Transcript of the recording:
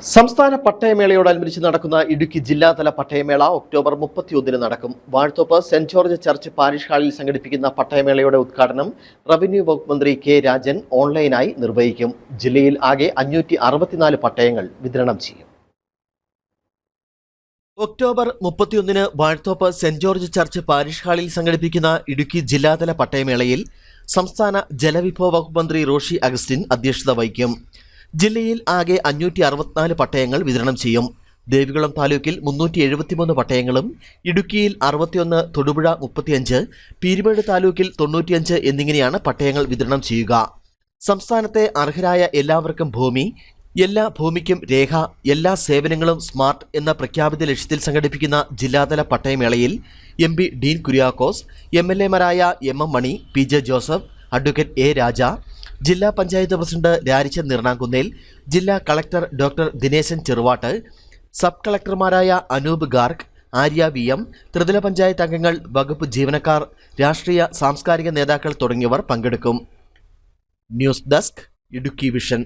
സംസ്ഥാന പട്ടയമേളയോടനുബന്ധിച്ച് നടക്കുന്ന ഇടുക്കി ജില്ലാതല പട്ടയമേള ഒക്ടോബർ മുപ്പത്തിയൊന്നിന് നടക്കും. Vazhathope saint George church parish ഹാളിൽ സംഘടിപ്പിക്കുന്ന പട്ടയമേളയുടെ ഉദ്ഘാടനം റവന്യൂ വകുപ്പ് മന്ത്രി കെ രാജൻ ഓൺലൈനായി നിർവഹിക്കും. ജില്ലയിൽ ആകെ അഞ്ഞൂറ്റി അറുപത്തിനാല് പട്ടയങ്ങൾ വിതരണം ചെയ്യും. ഒക്ടോബർ മുപ്പത്തിയൊന്നിന് Vazhathope saint George church parish ഹാളിൽ സംഘടിപ്പിക്കുന്ന ഇടുക്കി ജില്ലാതല പട്ടയമേളയിൽ സംസ്ഥാന ജലവിഭവ വകുപ്പ് മന്ത്രി റോഷി അഗസ്റ്റിൻ അധ്യക്ഷത വഹിക്കും. ജില്ലയിൽ ആകെ അഞ്ഞൂറ്റി അറുപത്തിനാല് പട്ടയങ്ങൾ വിതരണം ചെയ്യും. ദേവികുളം താലൂക്കിൽ മുന്നൂറ്റി എഴുപത്തിമൂന്ന് പട്ടയങ്ങളും ഇടുക്കിയിൽ അറുപത്തിയൊന്ന് തൊടുപുഴ മുപ്പത്തിയഞ്ച് പീരുമേട് താലൂക്കിൽ തൊണ്ണൂറ്റിയഞ്ച് എന്നിങ്ങനെയാണ് പട്ടയങ്ങൾ വിതരണം ചെയ്യുക. സംസ്ഥാനത്തെ അർഹരായ എല്ലാവർക്കും ഭൂമി എല്ലാ ഭൂമിക്കും രേഖ എല്ലാ സേവനങ്ങളും സ്മാർട്ട് എന്ന പ്രഖ്യാപിത ലക്ഷ്യത്തിൽ സംഘടിപ്പിക്കുന്ന ജില്ലാതല പട്ടയമേളയിൽ M P Dean Kuriakose M L എമാരായ M M Mani P J Joseph advocate A Raja ജില്ലാ പഞ്ചായത്ത് പ്രസിഡന്റ് രാരിച്ചൻ നിർണാങ്കുന്നേൽ ജില്ലാ collector doctor Dineshan Cheruvattu sub കളക്ടർമാരായ Anoop Garg Arya V M ത്രിതല പഞ്ചായത്ത് അംഗങ്ങൾ വകുപ്പ് ജീവനക്കാർ രാഷ്ട്രീയ സാംസ്കാരിക നേതാക്കൾ തുടങ്ങിയവർ പങ്കെടുക്കും. News desk Idukki vision.